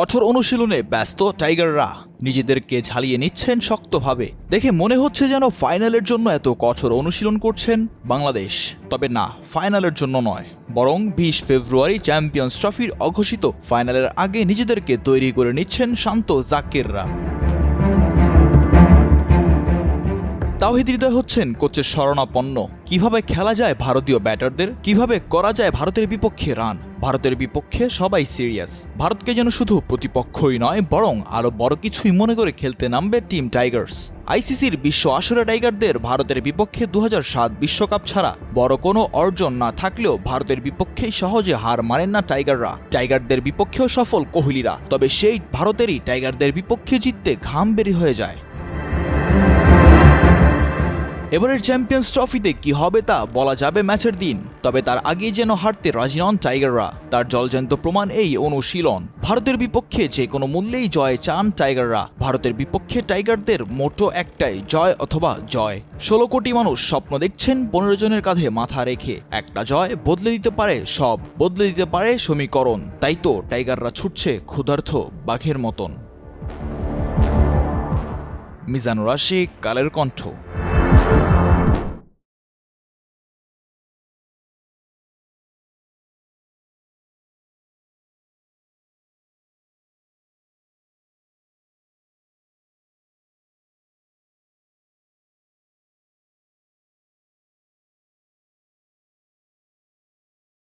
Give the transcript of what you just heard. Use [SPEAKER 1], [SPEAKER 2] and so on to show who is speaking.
[SPEAKER 1] কঠোর অনুশীলনে ব্যস্ত টাইগাররা নিজেদেরকে ঝালিয়ে নিচ্ছেন শক্তভাবে। দেখে মনে হচ্ছে যেন ফাইনালের জন্য এত কঠোর অনুশীলন করছেন বাংলাদেশ। তবে না, ফাইনালের জন্য নয়। বরং বিশ ফেব্রুয়ারি চ্যাম্পিয়ন্স ট্রফির অঘোষিত ফাইনালের আগে নিজেদেরকে তৈরি করে নিচ্ছেন শান্ত জাকিররা। তাওহিদ হৃদয় হচ্ছেন কোচের শরণাপন্ন। কীভাবে খেলা যায় ভারতীয় ব্যাটারদের, কীভাবে করা যায় ভারতের বিপক্ষে রান। ভারতের বিপক্ষে সবাই সিরিয়াস। ভারতকে যেন শুধু প্রতিপক্ষই নয়, বরং আরও বড় কিছুই মনে করে খেলতে নামবে টিম টাইগার্স। আইসিসির বিশ্ব আসরে টাইগারদের ভারতের বিপক্ষে দু বিশ্বকাপ ছাড়া বড় কোনো অর্জন না থাকলেও ভারতের বিপক্ষেই সহজে হার মানেন না টাইগাররা। টাইগারদের বিপক্ষেও সফল কোহলিরা, তবে সেই ভারতেরই টাইগারদের বিপক্ষে জিততে ঘাম বেরি হয়ে যায়। এবারের চ্যাম্পিয়ন্স ট্রফিতে কি হবে তা বলা যাবে ম্যাচের দিন, তবে তার আগেই যেন হারতে রাজি নন টাইগাররা। তার জলজান্ত প্রমাণ এই অনুশীলন। ভারতের বিপক্ষে যে কোনো মূল্যেই জয় চান টাইগাররা। ভারতের বিপক্ষে টাইগারদের মোটো একটাই, জয় অথবা জয়। ষোলো কোটি মানুষ স্বপ্ন দেখছেন পনেরো জনের কাঁধে মাথা রেখে। একটা জয় বদলে দিতে পারে সব, বদলে দিতে পারে সমীকরণ। তাই তো টাইগাররা ছুটছে ক্ষুধার্থ বাঘের মতন। মিজানুর আশিক কালের কণ্ঠ।